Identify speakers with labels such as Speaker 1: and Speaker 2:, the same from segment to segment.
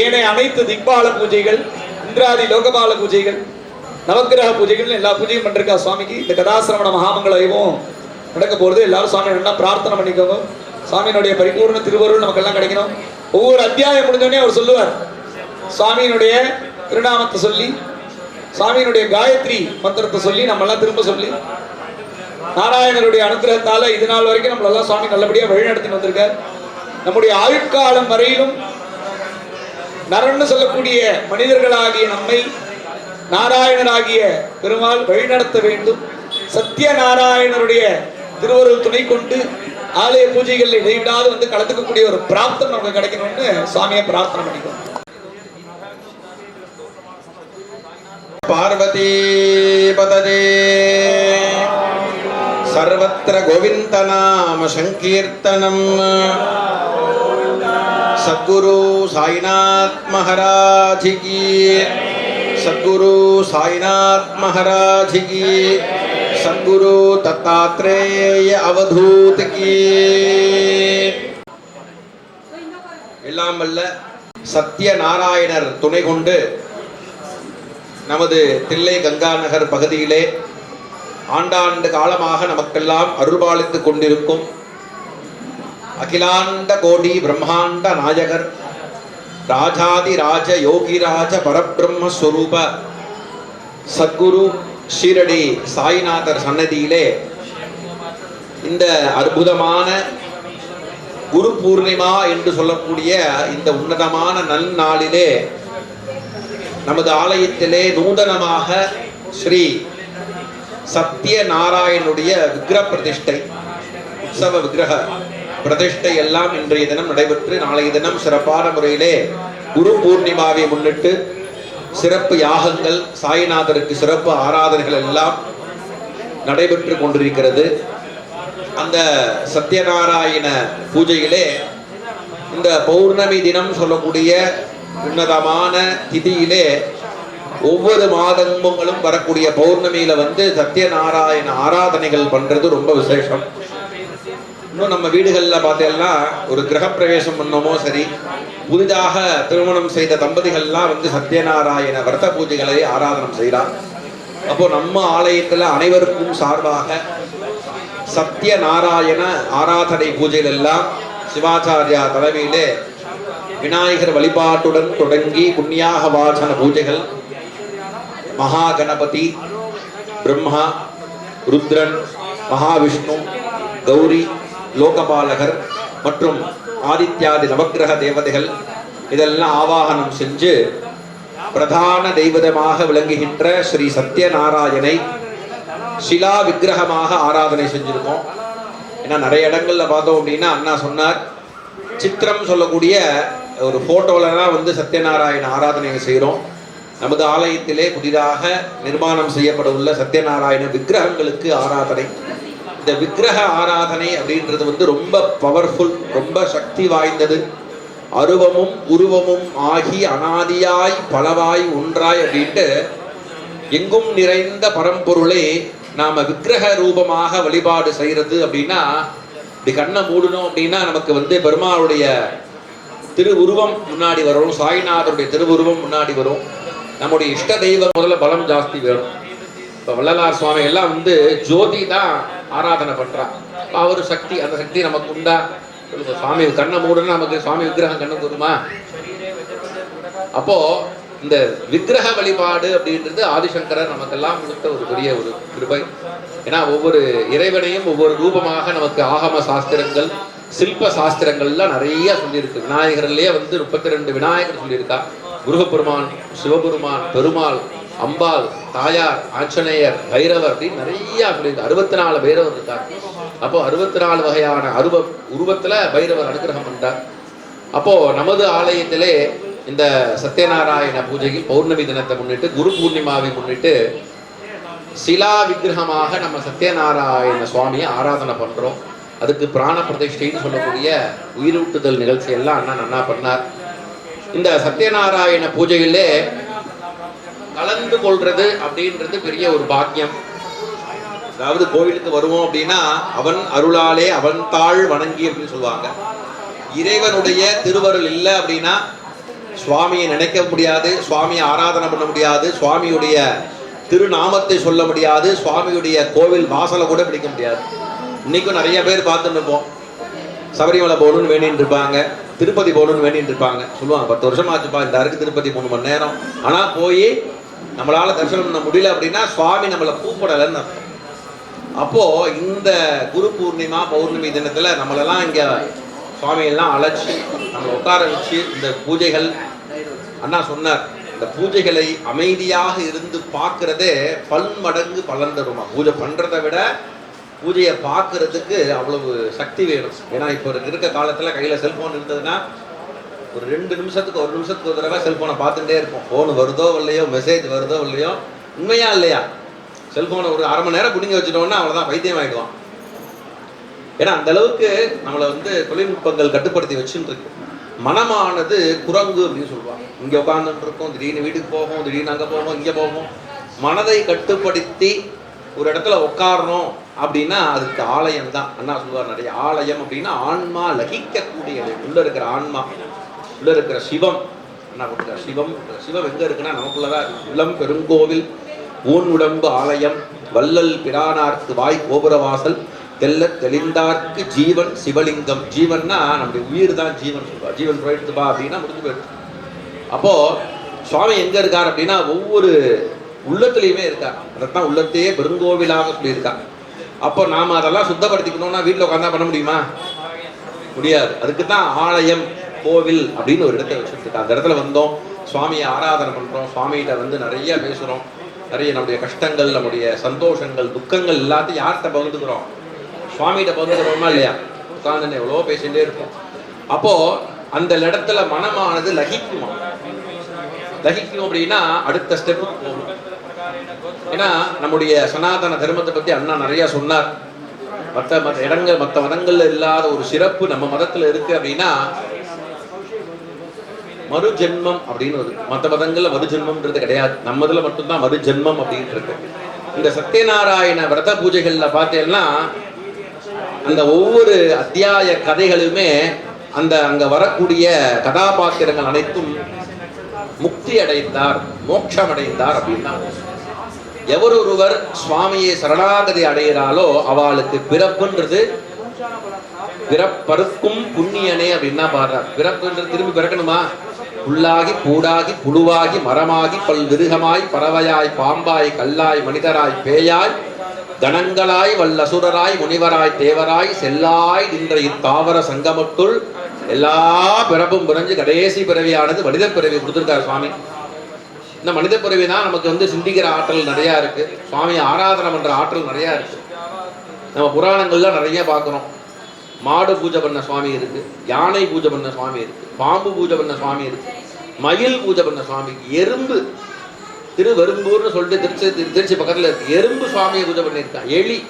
Speaker 1: ஏனைய அனைத்து திக்பால பூஜைகள் இந்திராதி லோகபால பூஜைகள் நவக்கிரக பூஜைகள் எல்லா பூஜையும் பண்ணிருக்கா சுவாமிக்கு. இந்த கதாசிரமண மகாமங்களையும் நடக்க போகிறது எல்லாரும் சுவாமி நல்லா பிரார்த்தனை பண்ணிக்கோங்க. சுவாமியினுடைய பரிபூர்ண திருவருள் நமக்கு எல்லாம் கிடைக்கணும். ஒவ்வொரு அத்தியாயம் முடிஞ்சோடனே அவர் சொல்லுவார். சுவாமியினுடைய திருநாமத்தை சொல்லி சுவாமியினுடைய காயத்ரி மந்திரத்தை சொல்லி நம்ம எல்லாம் திரும்ப சொல்லி நாராயணருடைய அனுகிரகத்தால இது நாள் வரைக்கும் நம்மளெல்லாம் சுவாமி நல்லபடியாக வழிநடத்தி வந்திருக்கார். நம்முடைய ஆயுட்காலம் வரையிலும் நரன்னு சொல்லக்கூடிய மனிதர்களாகிய நம்மை நாராயணராகிய பெருமாள் வழிநடத்த வேண்டும். சத்திய நாராயணருடைய திருவருள் துணை கொண்டு ஆலய பூஜைகளில் இடைவிடாது வந்து கலந்துக்கக்கூடிய ஒரு பிரார்த்தனை நமக்கு கிடைக்கணும்னு சுவாமியை பிரார்த்தனை பண்ணிக்கிறோம்.
Speaker 2: பார்வதி பததே सर्वत्र गोविन्दनाम सङ्कीर्तनम् सद्गुरु साईनाथ महाराज की सद्गुरु साईनाथ महाराज की सद्गुरु दत्तात्रेय अवधूत की எல்லாம் வல்ல சத்யநாராயணர் துணை கொண்டு நமது தில்லை கங்கா நகர் பகுதியிலே ஆண்டாண்டு காலமாக நமக்கெல்லாம் அருள்பாலித்துக் கொண்டிருக்கும் அகிலாண்ட கோடி பிரம்மாண்ட நாயகர் ராஜாதி ராஜ யோகிராஜ பரபிரம்மஸ்வரூப சத்குரு ஷீரடி சாய்நாதர் சன்னதியிலே இந்த அற்புதமான குரு பூர்ணிமா என்று சொல்லக்கூடிய இந்த உன்னதமான நன்னாளிலே நமது ஆலயத்திலே நூதனமாக ஸ்ரீ சத்ய நாராயணனுடைய விக்கிரக பிரதிஷ்டை உற்சவ விக்கிரக பிரதிஷ்டை எல்லாம் இன்றைய தினம் நடைபெற்று நாளைய தினம் சிறப்பான முறையிலே குரு பூர்ணிமாவை முன்னிட்டு சிறப்பு யாகங்கள் சாய்நாதருக்கு சிறப்பு ஆராதனைகள் எல்லாம் நடைபெற்று கொண்டிருக்கிறது. அந்த சத்யநாராயண பூஜையிலே இந்த பௌர்ணமி தினம் சொல்லக்கூடிய உன்னதமான திதியிலே ஒவ்வொரு மாதங்களும் வரக்கூடிய பௌர்ணமியில வந்து சத்யநாராயண ஆராதனைகள் பண்றது ரொம்ப விசேஷம். இன்னும் நம்ம வீடுகளில் பார்த்தீங்கன்னா ஒரு கிரகப்பிரவேசம் பண்ணோமோ சரி புதிதாக திருமணம் செய்த தம்பதிகள்லாம் வந்து சத்யநாராயண விரத பூஜைகளை ஆராதனம் செய்கிறார் அப்போ நம்ம ஆலயத்தில் அனைவருக்கும் சார்பாக சத்ய நாராயண ஆராதனை பூஜைகள் எல்லாம் சிவாச்சாரியா தலைமையிலே விநாயகர் வழிபாட்டுடன் தொடங்கி புண்ணியாக வாசன பூஜைகள் மகா கணபதி பிரம்மா ருத்ரன் மகாவிஷ்ணு கௌரி லோகபாலகர் மற்றும் ஆதித்யாதி நவக்கிரக தேவதைகள் இதெல்லாம் ஆவாகனம் செஞ்சு பிரதான தெய்வதமாக விளங்குகின்ற ஸ்ரீ சத்யநாராயணை சிலா விக்கிரகமாக ஆராதனை செஞ்சுருக்கோம். ஏன்னா நிறைய இடங்களில் பார்த்தோம் அப்படின்னா அண்ணா சொன்னார் சித்திரம் சொல்லக்கூடிய ஒரு போட்டோலலாம் வந்து சத்யநாராயண ஆராதனை செய்கிறோம் நமது ஆலயத்திலே புதிதாக நிர்மாணம் செய்யப்பட உள்ள சத்யநாராயண விக்கிரகங்களுக்கு ஆராதனை. இந்த விக்கிரக ஆராதனை அப்படின்றது வந்து ரொம்ப பவர்ஃபுல் ரொம்ப சக்தி வாய்ந்தது. அருவமும் உருவமும் ஆகி அனாதியாய் பலவாய் ஒன்றாய் அப்படின்ட்டு எங்கும் நிறைந்த பரம்பொருளை நாம விக்கிரக ரூபமாக வழிபாடு செய்யறது அப்படின்னா இப்படி கண்ணை மூடணும் அப்படின்னா நமக்கு வந்து பெருமாளுடைய திருவுருவம் முன்னாடி வரும் சாய்நாதருடைய திருவுருவம் முன்னாடி வரும். நம்முடைய இஷ்ட தெய்வம் முதல்ல பலம் ஜாஸ்தி வேணும். இப்போ வள்ளலார் சுவாமி எல்லாம் வந்து ஜோதி தான் ஆராதனை பண்றா அவரு சக்தி அந்த சக்தி நமக்கு உண்டா? சொல்லுங்க சுவாமி கண்ணை மூடணும் நமக்கு சுவாமி விக்கிரகம் கண்ணு வருமா அப்போ இந்த விக்கிரக வழிபாடு அப்படின்றது ஆதிசங்கரர் நமக்கெல்லாம் கொடுத்த ஒரு பெரிய ஒரு கிருபை. ஏன்னா ஒவ்வொரு இறைவனையும் ஒவ்வொரு ரூபமாக நமக்கு ஆகம சாஸ்திரங்கள் சில்ப சாஸ்திரங்கள்லாம் நிறைய சொல்லியிருக்கு. விநாயகர்லயே வந்து முப்பத்தி ரெண்டு விநாயகர் சொல்லியிருக்கா. முருகப்பெருமான் சிவபெருமான் பெருமாள் அம்பாள் தாயார் ஆஞ்சநேயர் பைரவர் அப்படின்னு நிறைய அப்படி அறுபத்தி நாலு பைரவர் இருக்கார். அப்போ அறுபத்தி நாலு வகையான அருவ உருவத்துல பைரவர் அனுகிரகம் பண்றார். அப்போ நமது ஆலயத்திலே இந்த சத்யநாராயண பூஜையில் பௌர்ணமி தினத்தை முன்னிட்டு குரு பூர்ணிமாவை முன்னிட்டு சிலா விக்கிரகமாக நம்ம சத்யநாராயண சுவாமியை ஆராதனை பண்றோம். அதுக்கு பிராண பிரதிஷ்டைன்னு சொல்லக்கூடிய உயிரூட்டுதல் நிகழ்ச்சி எல்லாம் அண்ணா நன்னா பண்ணார். இந்த சத்யநாராயண பூஜையிலே கலந்து கொள்றது அப்படின்றது பெரிய ஒரு பாக்கியம். அதாவது கோவிலுக்கு வருவோம் அப்படின்னா அவன் அருளாலே அவன் தாழ் வணங்கி அப்படின்னு சொல்லுவாங்க. இறைவனுடைய திருவருள் இல்லை அப்படின்னா சுவாமியை நினைக்க முடியாது சுவாமியை ஆராதனை பண்ண முடியாது சுவாமியுடைய திருநாமத்தை சொல்ல முடியாது சுவாமியுடைய கோவில் வாசலை கூட பிடிக்க முடியாது. இன்னைக்கும் நிறைய பேர் பார்த்துட்டு இருப்போம். சபரிமலை போகணும்னு வேணின்னு இருப்பாங்க. திருப்பதி போகணும்னு வேண்டின்னு இருப்பாங்க சொல்லுவாங்க பத்து வருஷம் ஆச்சுப்பா இந்த அருக்கு திருப்பதி மூணு மணி நேரம். ஆனா போய் நம்மளால தரிசனம் பண்ண முடியல அப்படின்னா சுவாமி நம்மளை கூப்பிடலைன்னு அர்த்தம். அப்போ இந்த குரு பூர்ணிமா பௌர்ணமி தினத்துல நம்மளெல்லாம் இங்க சுவாமியெல்லாம் அழைச்சி நம்ம உட்கார வச்சு இந்த பூஜைகள் அண்ணா சொன்னார் இந்த பூஜைகளை அமைதியாக இருந்து பார்க்கறதே பன்மடங்கு பலன் தருமா? பூஜை பண்றதை விட பூஜையை பார்க்கறதுக்கு அவ்வளவு சக்தி வேணும். ஏன்னா இப்போ இருக்க காலத்தில் கையில் செல்போன் இருந்ததுன்னா ஒரு ரெண்டு நிமிஷத்துக்கு ஒரு நிமிஷத்துக்கு ஒரு தடவை செல்போனை பார்த்துட்டே இருப்போம். ஃபோன் வருதோ இல்லையோ மெசேஜ் வருதோ இல்லையோ உண்மையா இல்லையா? செல்போனை ஒரு அரை மணி நேரம் குடிங்க வச்சுட்டோம்னா அவ்வளோதான் வைத்தியம் ஆகிடுவோம் ஏன்னா அந்த அளவுக்கு நம்மளை வந்து தொழில்நுட்பங்கள் கட்டுப்படுத்தி வச்சுட்டு இருக்கு மனமானது குரங்கு அப்படின்னு சொல்லுவாங்க. இங்கே உட்காந்துட்டு இருக்கோம் திடீர்னு வீட்டுக்கு போவோம் திடீர்னு அங்கே போவோம் இங்கே போவோம். மனதை கட்டுப்படுத்தி ஒரு இடத்துல உட்காரணும் அப்படின்னா அதுக்கு ஆலயம் தான் அண்ணா சொல்லுவார் நிறைய ஆலயம் அப்படின்னா ஆன்மா லகிக்கக்கூடியது. உள்ள இருக்கிற ஆன்மா உள்ள இருக்கிற சிவம். அண்ணா கொடுக்குற சிவம் சிவம் எங்க இருக்குன்னா நமக்குள்ளதான் உள்ளம் பெருங்கோவில் ஊன் உடம்பு ஆலயம் வள்ளல் பிரானார்க்கு வாய் கோபுரவாசல் தெல்ல தெளிந்தார்க்கு ஜீவன் சிவலிங்கம். ஜீவன்னா நம்முடைய உயிர் தான் ஜீவன் சொல்லுவா ஜீவன் போயிடுத்துப்பா அப்படின்னா முடிஞ்சு போயிடுது அப்போ சுவாமி எங்க இருக்கார் அப்படின்னா ஒவ்வொரு உள்ளத்துலயுமே இருக்கா? அதைத்தான் உள்ளத்தையே பெருங்கோவிலாக சொல்லியிருக்கார் அப்போ நாம அதெல்லாம் சுத்தப்படுத்திக்கணும்னா வீட்டில் உட்காந்தா பண்ண முடியுமா? முடியாது. அதுக்கு தான் ஆலயம் கோவில் அப்படின்னு ஒரு இடத்தை வச்சுருக்கா அந்த இடத்துல வந்தோம். சுவாமியை ஆராதனை பண்றோம். சுவாமிகிட்ட வந்து நிறைய பேசுறோம். நிறைய நம்முடைய கஷ்டங்கள் நம்முடைய சந்தோஷங்கள் துக்கங்கள் எல்லாத்தையும் யார்கிட்ட பகிர்ந்துக்கிறோம்? சுவாமிகிட்ட பகிர்ந்துக்கிறோமா இல்லையா? உட்கார்ந்து எவ்வளோ பேசிட்டே இருப்போம். அப்போ அந்த இடத்துல மனமானது லகிக்குமா? லகிக்கும் அப்படின்னா அடுத்த ஸ்டெப்புக்கு போகும் ஏன்னா நம்முடைய சனாதன தர்மத்தை பத்தி அண்ணா நிறைய சொன்னார். மற்ற மற்ற இடங்கள் மற்ற மதங்கள்ல இல்லாத ஒரு சிறப்பு நம்ம மதத்துல இருக்கு அப்படின்னா மறு ஜென்மம் அப்படின்னு ஒரு மற்ற மதங்கள்ல மறு ஜென்மம்ன்றது கிடையாது. நம்ம இதுல மட்டும்தான் மறு ஜென்மம் அப்படின்னு இருக்கு. இந்த சத்யநாராயண விரத பூஜைகள்ல பார்த்தேன்னா அந்த ஒவ்வொரு அத்தியாய கதைகளுமே அந்த அங்க வரக்கூடிய கதாபாத்திரங்கள் அனைத்தும் முக்தி அடைந்தார் மோட்சம் அடைந்தார் அப்படின்னா. எவரொருவர் சுவாமியை சரணாகதி அடைகிறாளோ அவளுக்கு பிறப்புன்றது பிறப்பறுக்கும் புண்ணியனே அப்படின்னா பாடுறார். பிறப்புன்றது திரும்பி பிறக்கணுமா? புல்லாகி பூடாகி புழுவாகி மரமாகி பல் விருகமாய் பறவையாய் பாம்பாய் கல்லாய் மனிதராய் பேயாய் கணங்களாய் வல்லசுரராய் முனிவராய் தேவராய் செல்லாய் நின்ற இத்தாவர சங்கமத்துள் எல்லா பிறப்பும் புரிஞ்சு கடைசி பிறவியானது மனித பிறவி கொடுத்திருக்கார் சுவாமி. இந்த மனித பிறவி தான் நமக்கு வந்து சிந்திக்கிற ஆற்றல் நிறையா இருக்கு. சுவாமியை ஆராதனை பண்ற ஆற்றல் நிறையா இருக்கு. நம்ம புராணங்கள்லாம் நிறைய பார்க்குறோம். மாடு பூஜை பண்ண சுவாமி இருக்கு. யானை பூஜை பண்ண சுவாமி இருக்கு. பாம்பு பூஜை பண்ண சுவாமி இருக்கு. மயில் பூஜை பண்ண சுவாமி எறும்பு திருவெரும்பூர்னு சொல்லிட்டு திருச்சி திருச்சி பக்கத்தில் இருக்கு. எறும்பு சுவாமியை பூஜை பண்ணியிருக்கான் எலி.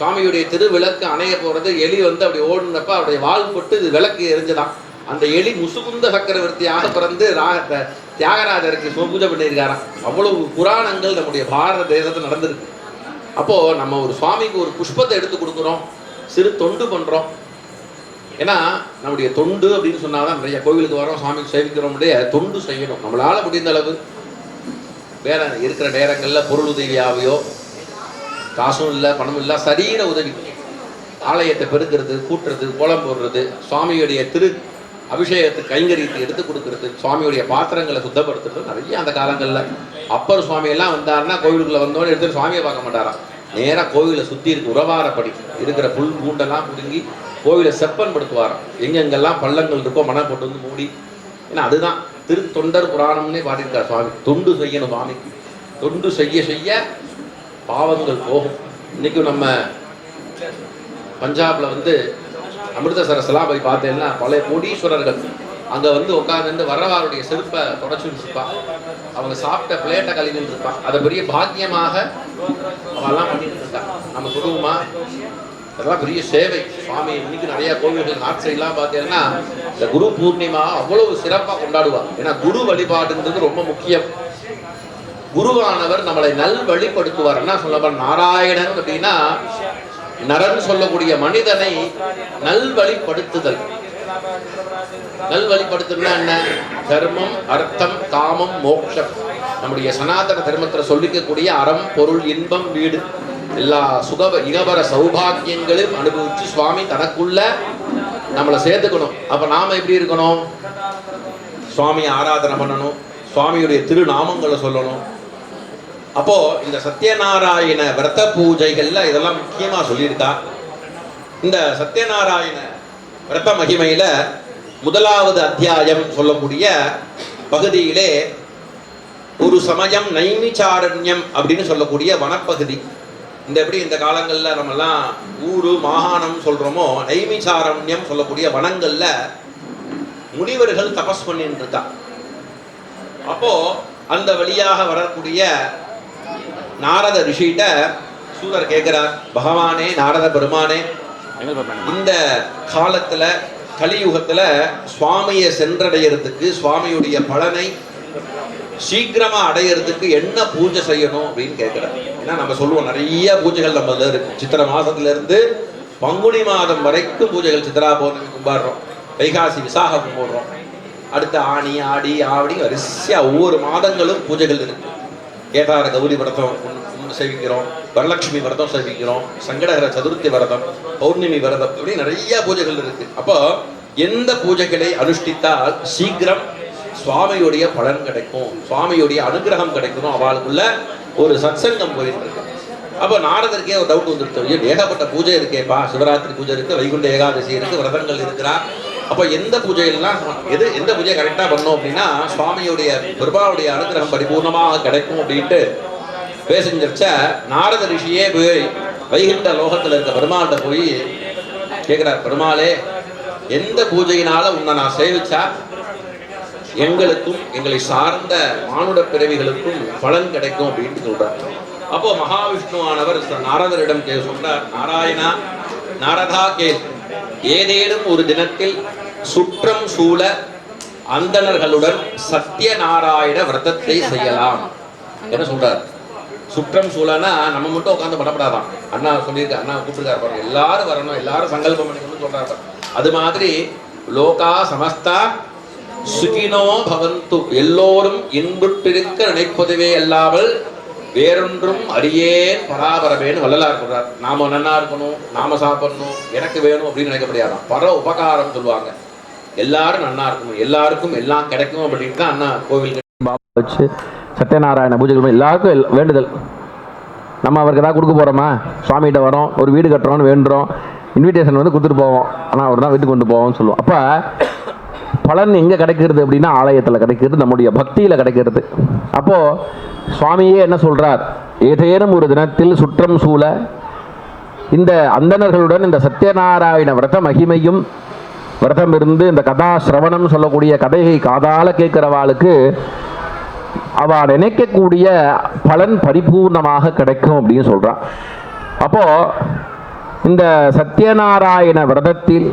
Speaker 2: சுவாமியுடைய திருவிளக்கு அணைய போகிறது எலி வந்து அப்படி ஓடுனப்ப அவருடைய வால் போட்டு விளக்கு எரிஞ்சுதான். அந்த எலி முசுகுந்த சக்கரவர்த்தியாக பிறந்து ரா- தியாகராஜருக்கு சிவ பூஜை பண்ணியிருக்காராம். அவ்வளவு புராணங்கள் நம்முடைய பாரத தேசத்தில் நடந்திருக்கு. அப்போது நம்ம ஒரு சுவாமிக்கு ஒரு புஷ்பத்தை எடுத்து கொடுக்குறோம். சிறு தொண்டு பண்ணுறோம் ஏன்னா நம்முடைய தொண்டு அப்படின்னு சொன்னால் தான் நிறைய கோவிலுக்கு வரோம் சுவாமிக்கு சேவிக்கிறோம். தொண்டு செய்யணும். நம்மளால் முடிந்த அளவு. வேற இருக்கிற நேரங்களில் பொருள் உதவியாவையோ காசும் இல்லை பணமும் இல்லை சரீர உதவி. ஆலயத்தை பெருக்கிறது கூட்டுறது கோலம் போடுறது சுவாமியுடைய திரு அபிஷேகத்துக்கு கைங்கரியத்தை எடுத்து கொடுக்கறது சுவாமியுடைய பாத்திரங்களை சுத்தப்படுத்துறது நிறைய அந்த காலங்களில். அப்பர் சுவாமியெல்லாம் வந்தாருன்னா கோவிலுக்குள்ளே வந்தோடனே எடுத்து சுவாமியை பார்க்க மாட்டாராம் நேராக கோவிலை சுற்றி இருக்கு உறவாரப்படி இருக்கிற புல் பூண்டெல்லாம் பிடுங்கி கோவிலை செப்பன் படுத்துவாராம் எங்கெங்கெல்லாம் பள்ளங்கள் இருக்கோ மனம் போட்டு வந்து மூடி. ஏன்னா அதுதான் திரு தொண்டர் புராணம்னே பாடியிருக்கார் சுவாமி. தொண்டு செய்யணும் சுவாமிக்கு தொண்டு செய்ய செய்ய பாவங்கள் போகும். இன்றைக்கும் நம்ம பஞ்சாபில் வந்து அமிர்தசரஸ்லாம் போய் பார்த்தேன்னா பல கோடீஸ்வரர்கள் அங்கே வந்து உட்கார்ந்து வரவாருடைய செருப்பை தொடச்சுட்டு இருப்பா அவங்க சாப்பிட்ட பிளேட்டை கழிவுன்னு இருப்பா அதை பெரிய பாக்கியமாக அவெல்லாம் பண்ணிட்டு இருக்கா. நம்ம சொல்லுவோமா அதெல்லாம் பெரிய சேவை. சுவாமி இன்னைக்கு நிறைய கோவில்கள் நார்த் சைட்லாம் பார்த்தீங்கன்னா இந்த குரு பூர்ணிமா அவ்வளவு சிறப்பாக கொண்டாடுவாங்க ஏன்னா குரு வழிபாடுன்றது ரொம்ப முக்கியம். குருவானவர் நம்மளை நல் வழிபடுத்துவார் என்ன சொல்ல நாராயணன் அப்படின்னா நரன் சொல்லக்கூடிய மனிதனை நல்வழிப்படுத்துதல். நல்வழிப்படுத்தணும்னா என்ன? தர்மம் அர்த்தம் காமம் மோட்சம். நம்முடைய சனாதன தர்மத்தில் சொல்லிக்கக்கூடிய அறம் பொருள் இன்பம் வீடு. எல்லா சுக இகபர சௌபாகியங்களையும் அனுபவிச்சு சுவாமி தனக்குள்ள நம்மளை சேர்த்துக்கணும். அப்ப நாம எப்படி இருக்கணும்? சுவாமியை ஆராதனை பண்ணணும். சுவாமியுடைய திருநாமங்களை சொல்லணும். அப்போ இந்த சத்யநாராயண விரத பூஜைகள்ல இதெல்லாம் முக்கியமா சொல்லியிருக்கா. இந்த சத்யநாராயண விரத மகிமையில முதலாவது அத்தியாயம் சொல்லக்கூடிய பகுதியிலே ஒரு சமயம் நைமிச்சாரண்யம் அப்படின்னு சொல்லக்கூடிய வனப்பகுதி. இந்த எப்படி இந்த காலங்களில் நம்மலாம் ஊரு மாகாணம் சொல்கிறோமோ நைமிச்சாரண்யம் சொல்லக்கூடிய வனங்களில் முனிவர்கள் தபஸ் பண்ணிட்டு இருக்கா அப்போ அந்த வழியாக வரக்கூடிய நாரத ரிஷிகிட்ட சூரர் கேட்கிறார் பகவானே நாரத பெருமானே இந்த காலத்துல கலியுகத்துல சுவாமியை சென்றடையறதுக்கு சுவாமியுடைய பலனை சீக்கிரமா அடையறதுக்கு என்ன பூஜை செய்யணும்? அப்படின்னு கேட்கிறார். ஏன்னா நம்ம சொல்லுவோம் நிறைய பூஜைகள் நம்ம இருக்கு. சித்திரை மாசத்துல இருந்து பங்குனி மாதம் வரைக்கும் பூஜைகள் சித்திரா பௌர்ணமி கும்பாடுறோம். வைகாசி விசாக கும்பிடுறோம். அடுத்த ஆணி ஆடி ஆவடி வரிசையா ஒவ்வொரு மாதங்களும் பூஜைகள் இருக்கு. கேதார கௌரி விரதம் சேவிக்கிறோம். வரலட்சுமி விரதம் சேவிக்கிறோம். சங்கடகர சதுர்த்தி விரதம் பௌர்ணமி விரதம் இப்படி நிறைய பூஜைகள் இருக்கு. அப்போ எந்த பூஜைகளை அனுஷ்டித்தால் சீக்கிரம் சுவாமியுடைய பலன் கிடைக்கும். சுவாமியுடைய அனுகிரகம் கிடைக்கணும் அவளுக்குள்ள ஒரு சத்சங்கம் போயிட்டு இருக்கு. அப்போ நாரதருக்கே ஒரு டவுட் வந்துருச்சு. ஏகப்பட்ட பூஜை இருக்கேப்பா. சிவராத்திரி பூஜை இருக்கு வைகுண்ட ஏகாதசி இருக்கு விரதங்கள் இருக்கிறா. அப்போ எந்த பூஜையெல்லாம் எது எந்த பூஜையை கரெக்டாக பண்ணோம் அப்படின்னா சுவாமியுடைய பிரபாவுடைய அனுகிரகம் பரிபூர்ணமாக கிடைக்கும் அப்படின்ட்டு பேசிஞ்சிருச்ச நாரத ரிஷியே போய் வைகுண்ட லோகத்தில் இருக்க பெருமாள்கிட்ட போய் கேட்குறார் பெருமாளே எந்த பூஜையினால உன்னை நான் சேவிச்சா? எங்களுக்கும் எங்களை சார்ந்த மானுட பிறவிகளுக்கும் பலன் கிடைக்கும் அப்படின்னு சொல்றார். அப்போ மகாவிஷ்ணுவானவர் நாரதரிடம் கே சொல்றார் நாராயணா நாரதா கேள் ஏதேனும் ஒரு தினத்தில் சுற்றம் சூழ அந்தணர்களுடன் சத்யநாராயண விரதத்தை செய்யலாம். என்ன சொல்றார்? சுற்றம் சூழனா நம்ம மட்டும் உட்காந்து பண்ணப்படாதான் அண்ணா சொல்லியிருக்க அண்ணா கூப்பிட்டுருக்காரு பாருங்க. எல்லாரும் வரணும் எல்லாரும் சங்கல்பம் பண்ணிக்கணும்னு சொல்றாரு அது மாதிரி லோகா சமஸ்தா சுகினோ பவந்து. எல்லோரும் இன்புற்றிருக்க நினைப்பதுவே அல்லாமல் வேறொன்றும் அறியேன் பராபரமேன்னு வள்ளலார் சொல்றார். நாம நன்னா இருக்கணும் நாம சாப்பிடணும் எனக்கு வேணும் அப்படின்னு நினைக்க முடியாதான். பர உபகாரம் சொல்லுவாங்க. எல்லாரும் நன்னா இருக்கணும் எல்லாருக்கும் எல்லாம் கிடைக்கும் அப்படின்னு தான் அண்ணா கோவில்
Speaker 3: வச்சு சத்யநாராயண பூஜைகள் எல்லாருக்கும் வேண்டுதல். நம்ம அவருக்கு ஏதாவது கொடுக்க போகிறோமா சுவாமிகிட்ட வரோம் ஒரு வீடு கட்டுறோம்னு வேண்டுறோம் இன்விடேஷன் வந்து கொடுத்துட்டு போவோம். ஆனால் அவர் தான் வீட்டுக்கு கொண்டு போவோம்னு சொல்லுவோம். அப்போ பலன் எங்கே கிடைக்கிறது அப்படின்னா ஆலயத்தில் கிடைக்கிறது நம்முடைய பக்தியில் கிடைக்கிறது. அப்போது சுவாமியே என்ன சொல்கிறார் ஏதேனும் ஒரு தினத்தில் சுற்றம் சூழ இந்த அந்தணர்களுடன் இந்த சத்யநாராயண விரத மகிமையும் விரதம் இருந்து இந்த கதா சிரவணம் சொல்லக்கூடிய கதையை காதால கேட்கிறவாளுக்கு அவ நினைக்கக்கூடிய பலன் பரிபூர்ணமாக கிடைக்கும் அப்படின்னு சொல்கிறான் அப்போது இந்த சத்யநாராயண விரதத்தில்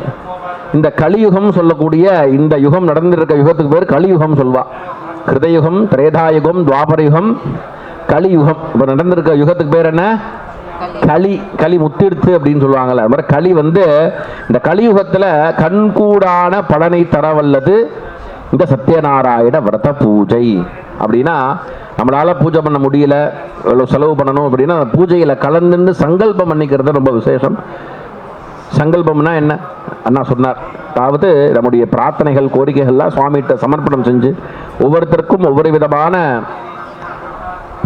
Speaker 3: இந்த கலியுகம் சொல்லக்கூடிய இந்த யுகம் நடந்திருக்க யுகத்துக்கு பேர் கலியுகம் சொல்வா. கிருதயுகம் திரேதாயுகம் துவாபரயுகம் கலியுகம். இப்போ நடந்திருக்க யுகத்துக்கு பேர் என்ன? களி களி முத்திருத்து அப்படின்னு சொல்லுவாங்கல்ல. அது மாதிரி களி வந்து இந்த கலியுகத்தில் கண்கூடான பலனை தரவல்லது இந்த சத்யநாராயண விரத பூஜை. அப்படின்னா நம்மளால் பூஜை பண்ண முடியல இவ்வளோ செலவு பண்ணணும் அப்படின்னா அந்த பூஜையில் கலந்துன்னு சங்கல்பம் பண்ணிக்கிறது ரொம்ப விசேஷம். சங்கல்பம்னா என்ன? அண்ணா சொன்னார். அதாவது நம்முடைய பிரார்த்தனைகள் கோரிக்கைகள்லாம் சுவாமிகிட்ட சமர்ப்பணம் செஞ்சு ஒவ்வொருத்தருக்கும் ஒவ்வொரு விதமான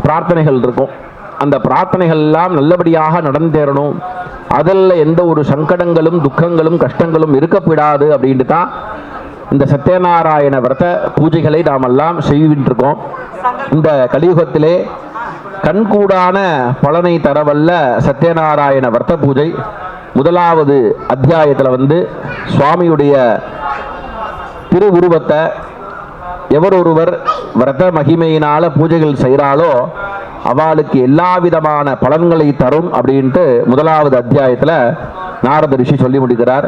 Speaker 3: பிரார்த்தனைகள் இருக்கும். அந்த பிரார்த்தனைகள் எல்லாம் நல்லபடியாக நடந்தேறணும் அதில் எந்த ஒரு சங்கடங்களும் துக்கங்களும் கஷ்டங்களும் இருக்கப்படாது அப்படின்ட்டு தான் இந்த சத்யநாராயண விரத பூஜைகளை நாம் எல்லாம் செய்துட்டு இந்த கலியுகத்திலே கண்கூடான பலனை தரவல்ல சத்யநாராயண விரத பூஜை. முதலாவது அத்தியாயத்தில் வந்து சுவாமியுடைய திருவுருவத்தை எவர் ஒருவர் விரத மகிமையினால் பூஜைகள் செய்கிறாளோ அவளுக்கு எல்லா விதமான பலன்களை தரும் அப்படின்ட்டு முதலாவது அத்தியாயத்தில் நாரத ரிஷி சொல்லி முடிக்கிறார்.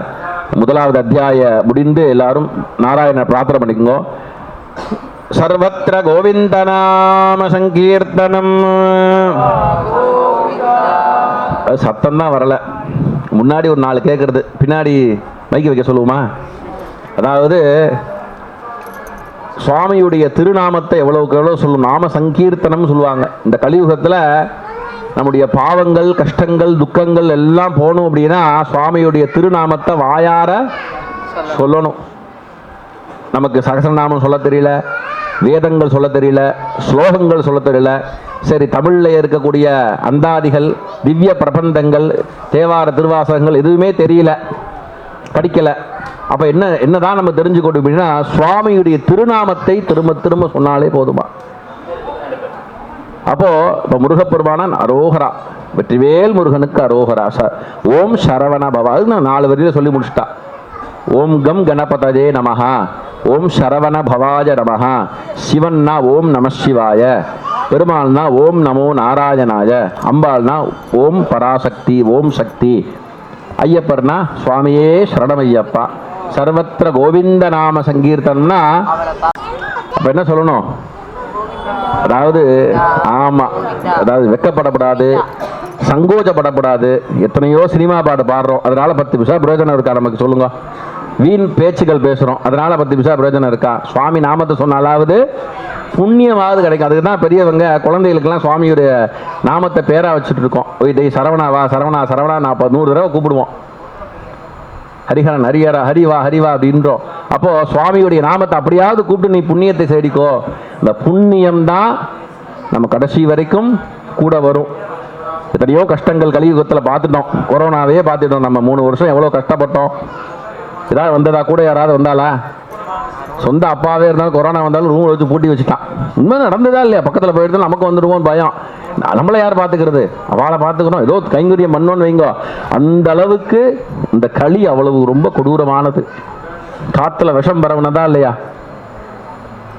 Speaker 3: முதலாவது அத்தியாய முடிந்து எல்லாரும் நாராயண பிரார்த்தனை பண்ணிக்கோ சர்வத்திர கோவிந்தநாம சங்கீர்த்தனம். சத்தம் தான் வரல. முன்னாடி ஒரு நாலு கேட்கறது பின்னாடி மைக்கு வைக்க சொல்லுவோமா?
Speaker 2: அதாவது சுவாமியுடைய திருநாமத்தை எவ்வளவுக்கு எவ்வளோ சொல்லும் நாம சங்கீர்த்தனம் சொல்லுவாங்க. இந்த கலியுகத்தில் நம்முடைய பாவங்கள் கஷ்டங்கள் துக்கங்கள் எல்லாம் போகணும் அப்படின்னா சுவாமியுடைய திருநாமத்தை வாயார சொல்லணும். நமக்கு சகசரநாமம் சொல்ல தெரியல. வேதங்கள் சொல்ல தெரியல ஸ்லோகங்கள் சொல்ல தெரியல. சரி தமிழில் இருக்கக்கூடிய அந்தாதிகள் திவ்ய பிரபந்தங்கள் தேவார திருவாசகங்கள் எதுவுமே தெரியல படிக்கலை. அப்போ என்ன என்னதான் நம்ம தெரிஞ்சுக்கணும் அப்படின்னா சுவாமியுடைய திருநாமத்தை திரும்ப திரும்ப சொன்னாலே போதுமா? அப்போது இப்போ முருகப்பெருமானன் அரோகரா வெற்றிவேல் முருகனுக்கு அரோகரா ச ஓம் சரவண பவா அது நான் நாலு வரியில சொல்லி முடிச்சுட்டா. ஓம் கம் கணபதஜே நமஹா. ஓம் சரவண பவாஜ நமஹா. சிவன்னா ஓம் நம சிவாய. பெருமாள்னா ஓம் நமோ நாராயணாய. அம்பாள்னா ஓம் பராசக்தி ஓம் சக்தி. ஐயப்பர்னா சுவாமியே சரணமையப்பா. சர்வத்திர கோவிந்த நாம சங்கீர்த்தனம்னா அப்போ என்ன சொல்லணும்? அதாவது ஆமாம் அதாவது வெக்கப்படப்படாது சங்கோச்சப்படக்கூடாது எத்தனையோ சினிமா பாட்டு பாடுறோம். அதனால பத்து நிமிஷம் பிரயோஜனம் இருக்கா? நமக்கு சொல்லுங்க. வீண் பேச்சுகள் பேசுகிறோம் அதனால பத்து பைசா பிரயோஜனம் இருக்கா? சுவாமி நாமத்தை சொன்னாலாவது புண்ணியமாவது கிடைக்கும். அதுக்கு தான் பெரியவங்க குழந்தைகளுக்கெல்லாம் சுவாமியுடைய நாமத்தை பேரா வச்சுட்டு இருக்கோம். ஓய் சரவணாவா சரவணா சரவணா நாற்பது நூறு தடவை கூப்பிடுவோம். ஹரிஹரன் ஹரிஹர ஹரிவா ஹரிவா அப்படின்றோம். அப்போது சுவாமியுடைய நாமத்தை அப்படியாவது கூப்பிட்டு நீ புண்ணியத்தை சேடிக்கோ இந்த புண்ணியம் தான் நம்ம கடைசி வரைக்கும் கூட வரும். எத்தனையோ கஷ்டங்கள் கலியுகத்தில் பார்த்துட்டோம். கொரோனாவே பார்த்துட்டோம் நம்ம மூணு வருஷம் எவ்வளோ கஷ்டப்பட்டோம். ஏதாவது வந்ததா கூட யாராவது வந்தாளா? சொந்த அப்பாவே இருந்தாலும் கொரோனா வந்தாலும் ரூம் வச்சு பூட்டி வச்சுட்டான். உண்மை நடந்ததா இல்லையா? பக்கத்தில் போயிட்டு நமக்கு வந்துடுவோம் பயம். நம்மளை யார் பார்த்துக்கிறது? அவளை பார்த்துக்கணும். ஏதோ கைங்குரிய மண்ணோன்னு வைங்கோ. அந்த அளவுக்கு இந்த களி அவ்வளவு ரொம்ப கொடூரமானது. காற்றுல விஷம் பரவுனதா இல்லையா?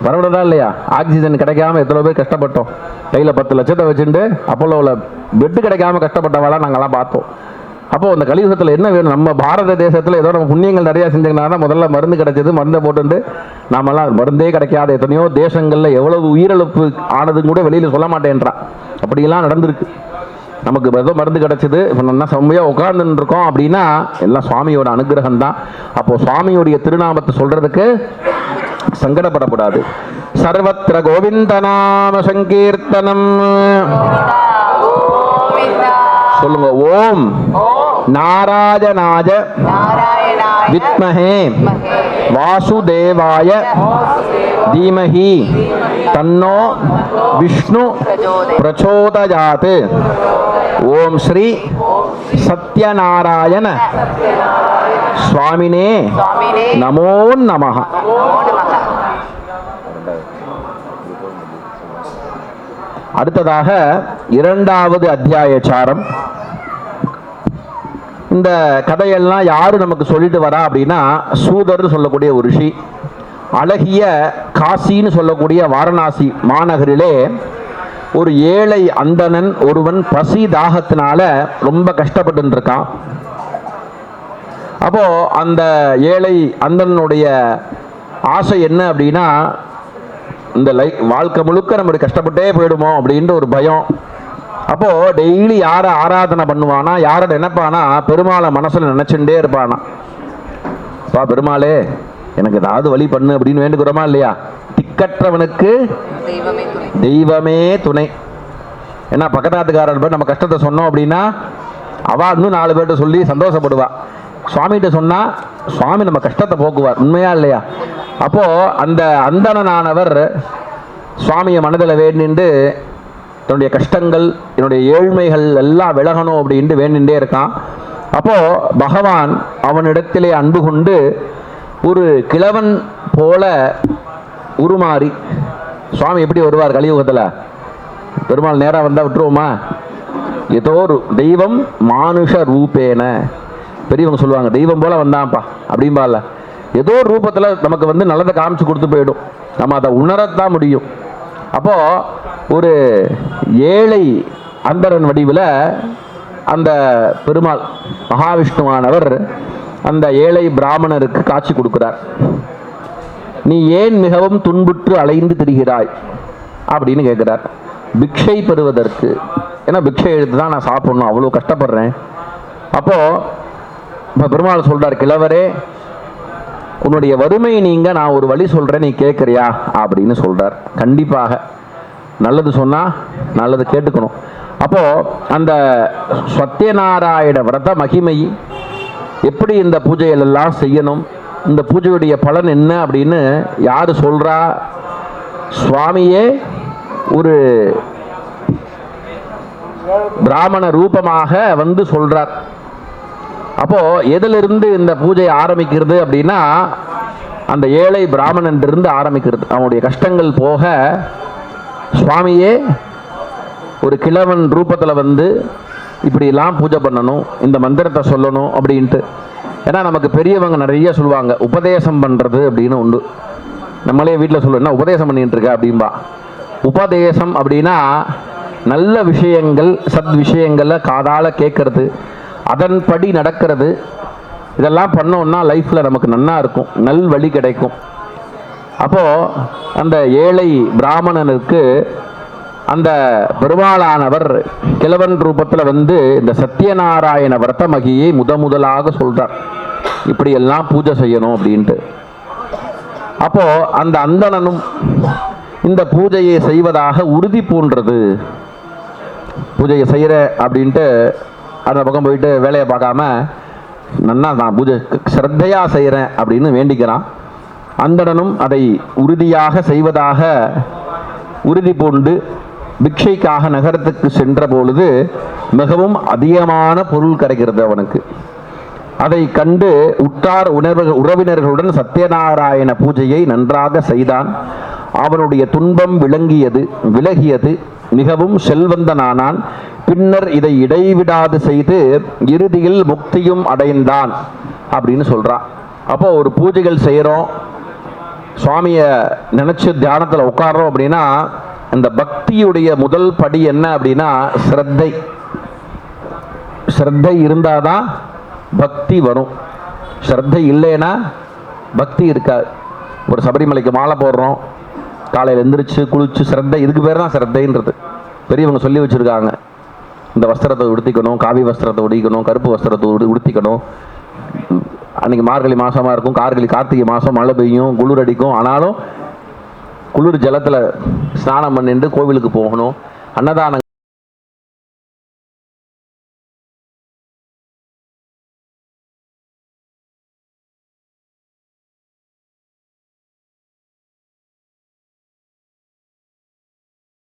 Speaker 2: பரவுனதா இல்லையா? ஆக்சிஜன் கிடைக்காம எத்தனை பேர் கஷ்டப்பட்டோம். கையில் பத்து லட்சத்தை வச்சுட்டு அப்போலோவில் பெட்டு கிடைக்காம கஷ்டப்பட்டவாளா நாங்கள்லாம் பார்த்தோம். அப்போ அந்த கலியுகத்தில் என்ன வேணும்? நம்ம பாரத தேசத்தில் ஏதோ நம்ம புண்ணியங்கள் நிறையா செஞ்சதுனால தான் முதல்ல மருந்து கிடைச்சது மருந்தை போட்டுட்டு நாமெல்லாம் மருந்தே கிடைக்காத. எத்தனையோ தேசங்களில் எவ்வளவு உயிரிழப்பு ஆனதுன்னு கூட வெளியில் சொல்ல மாட்டேன்றான். அப்படியெல்லாம் நடந்திருக்கு. நமக்கு ஏதோ மருந்து கிடைச்சது. இப்போ நல்லா செம்மையாக உட்கார்ந்துன்னு இருக்கோம் அப்படின்னா எல்லாம் சுவாமியோட அனுகிரகம் தான் அப்போ சுவாமியுடைய திருநாமத்தை சொல்றதுக்கு சங்கடப்படக்கூடாது. சர்வத்திர கோவிந்த நாம சங்கீர்த்தனம். சொல்லுங்க ஓம்.
Speaker 4: நாராயணாய
Speaker 2: வித்மஹே வாசுதேவாய தீமஹி. தன்னோ விஷ்ணு பிரச்சோதயாத். ஓம் ஸ்ரீ சத்யநாராயண சுவாமினே நமோ
Speaker 4: நமோ
Speaker 2: அடுத்ததாக இரண்டாவது அத்தியாயச்சாரம். இந்த கதையெல்லாம் யாரு நமக்கு சொல்லிட்டு வரா அப்படின்னா சூதர்னு சொல்லக்கூடிய ஒரு ரிஷி அழகிய காசின்னு சொல்லக்கூடிய வாரணாசி மாநகரிலே ஒரு ஏழை அந்தணன் ஒருவன் பசி தாகத்தினால ரொம்ப கஷ்டப்பட்டு இருக்கான் அப்போ அந்த ஏழை அந்தணனுடைய ஆசை என்ன அப்படின்னா இந்த லை வாழ்க்கை முழுக்க நம்மளுக்கு கஷ்டப்பட்டே போயிடுமோ அப்படின்ற ஒரு பயம். அப்போ டெய்லி யாரை ஆராதனை பண்ணுவானா? யாரை நினைப்பானா? பெருமாளை மனசுல நினைச்சுட்டே இருப்பானா? பா பெருமாளே எனக்கு ஏதாவது வழி பண்ணு அப்படின்னு வேண்டுகிறோமா இல்லையா? திக்கற்றவனுக்கு
Speaker 4: தெய்வமே துணை.
Speaker 2: ஏன்னா பக்கத்தாத்துக்காரர் போய் நம்ம கஷ்டத்தை சொன்னோம் அப்படின்னா அவா இன்னும் நாலு பேர்கிட்ட சொல்லி சந்தோஷப்படுவா. சுவாமிகிட்ட சொன்னா சுவாமி நம்ம கஷ்டத்தை போக்குவார். உண்மையா இல்லையா? அப்போ அந்த அந்தணனானவர் சுவாமியை மனதில் வேண்டிண்டு தன்னுடைய கஷ்டங்கள் என்னுடைய ஏழ்மைகள் எல்லாம் விலகணும் அப்படின்ட்டு வேண்டிண்டே இருக்கான். அப்போது பகவான் அவனிடத்திலே அன்பு கொண்டு ஒரு கிழவன் போல உருமாறி சுவாமி எப்படி வருவார் கலியுகத்தில்? பெருமாள் நேராக வந்தால் விட்டுருவோமா? ஏதோ ஒரு தெய்வம் மானுஷ ரூபேன. பெரியவங்க சொல்லுவாங்க தெய்வம் போல வந்தான்ப்பா அப்படிம்பால ஏதோ ஒரு ரூபத்தில் நமக்கு வந்து நல்லதை காமிச்சு கொடுத்து போயிடும். நம்ம அதை உணரத்தான் முடியும். அப்போது ஒரு ஏழை அந்தரன் வடிவில் அந்த பெருமாள் மகாவிஷ்ணுவானவர் அந்த ஏழை பிராமணருக்கு காட்சி கொடுக்கிறார். நீ ஏன் மிகவும் துன்புற்று அலைந்து திரிகிறாய்? அப்படின்னு கேட்குறார். பிக்ஷை பெறுவதற்கு. ஏன்னா பிக்ஷை எடுத்து தான் நான் சாப்பிட்ணும் அவ்வளோ கஷ்டப்படுறேன். அப்போது இப்போ பெருமாள் சொல்கிறார் கிழவரே உன்னுடைய வறுமை நீங்கள் நான் ஒரு வழி சொல்கிறேன் நீ கேட்குறியா? அப்படின்னு சொல்கிறார் கண்டிப்பாக. நல்லது சொன்னால் நல்லது கேட்டுக்கணும். அப்போது அந்த சத்யநாராயண விரத மகிமை எப்படி இந்த பூஜைகளெல்லாம் செய்யணும் இந்த பூஜையுடைய பலன் என்ன அப்படின்னு யார் சொல்கிறா சுவாமியே ஒரு பிராமண ரூபமாக வந்து சொல்கிறார் அப்போது எதிலிருந்து இந்த பூஜை ஆரம்பிக்கிறது அப்படின்னா அந்த ஏழை பிராமணன் இருந்து ஆரம்பிக்கிறது. அவனுடைய கஷ்டங்கள் போக சுவாமியே ஒரு கிழவன் ரூபத்தில் வந்து இப்படிலாம் பூஜை பண்ணணும் இந்த மந்திரத்தை சொல்லணும் அப்படின்ட்டு. ஏன்னா நமக்கு பெரியவங்க நிறைய சொல்லுவாங்க உபதேசம் பண்ணுறது அப்படின்னு உண்டு. நம்மளே வீட்டில் சொல்லுவோம் என்ன உபதேசம் பண்ணிகிட்டு இருக்க? அப்படின்பா உபதேசம் அப்படின்னா நல்ல விஷயங்கள் சத் விஷயங்களை காதால் கேட்கறது அதன்படி நடக்கிறது. இதெல்லாம் பண்ணோம்னா லைஃப்பில் நமக்கு நன்னா இருக்கும் நல் வழி கிடைக்கும். அப்போது அந்த ஏழை பிராமணனுக்கு அந்த பெருமாளானவர் கிழவன் ரூபத்தில் வந்து இந்த சத்யநாராயண விரத மகியை முத முதலாக சொல்கிறார் இப்படியெல்லாம் பூஜை செய்யணும் அப்படின்ட்டு. அப்போது அந்த அந்தணனும் இந்த பூஜையை செய்வதாக உறுதி பூன்றது பூஜையை செய்கிற அப்படின்ட்டு அந்த பக்கம் போயிட்டு வேலையை பார்க்காம நன்னா நான் பூஜை ஸ்ரத்தையாக செய்கிறேன் அப்படின்னு வேண்டிக்கிறான். அந்தடனும் அதை உறுதியாக செய்வதாக உறுதி பூண்டு பிக்ஷைக்காக நகரத்துக்கு சென்ற பொழுது மிகவும் அதிகமான பொருள் கிடைக்கிறது அவனுக்கு. அதை கண்டு உற்றார் உணர்வு உறவினர்களுடன் சத்யநாராயண பூஜையை நன்றாக செய்தான். அவனுடைய துன்பம் விளங்கியது விலகியது மிகவும் செல்வந்தனானான். பின்னர் இதை இடைவிடாது செய்து இறுதியில் முக்தியும் அடைந்தான் அப்படின்னு சொல்றான். அப்போ ஒரு பூஜைகள் செய்கிறோம் சுவாமியை நினச்சி தியானத்தில் உட்காடுறோம் அப்படின்னா அந்த பக்தியுடைய முதல் படி என்ன அப்படின்னா ஸ்ரத்தை. ஸ்ரத்தை இருந்தால் தான் பக்தி வரும். ஸ்ரத்தை இல்லைன்னா பக்தி இருக்காது. ஒரு சபரிமலைக்கு மாலை போடுறோம் காலையில் எந்திரிச்சு குளிச்சு ஸ்ரத்தை இதுக்கு பேர் தான் ஸ்ரத்தைன்றது. பெரியவங்க சொல்லி வச்சுருக்காங்க. இந்த வஸ்திரத்தை உடுத்திக்கணும் காவி வஸ்திரத்தை உடிக்கணும் கருப்பு வஸ்திரத்தை உடு உடுத்திக்கணும். அன்னைக்கு மார்கழி மாசமா இருக்கும் கார்கழி கார்த்திகை மாதம் மழை பெய்யும் குளிர் அடிக்கும். ஆனாலும் குளிர் ஜலத்தில் ஸ்நானம் பண்ணிட்டு கோவிலுக்கு போகணும். அன்னதானம்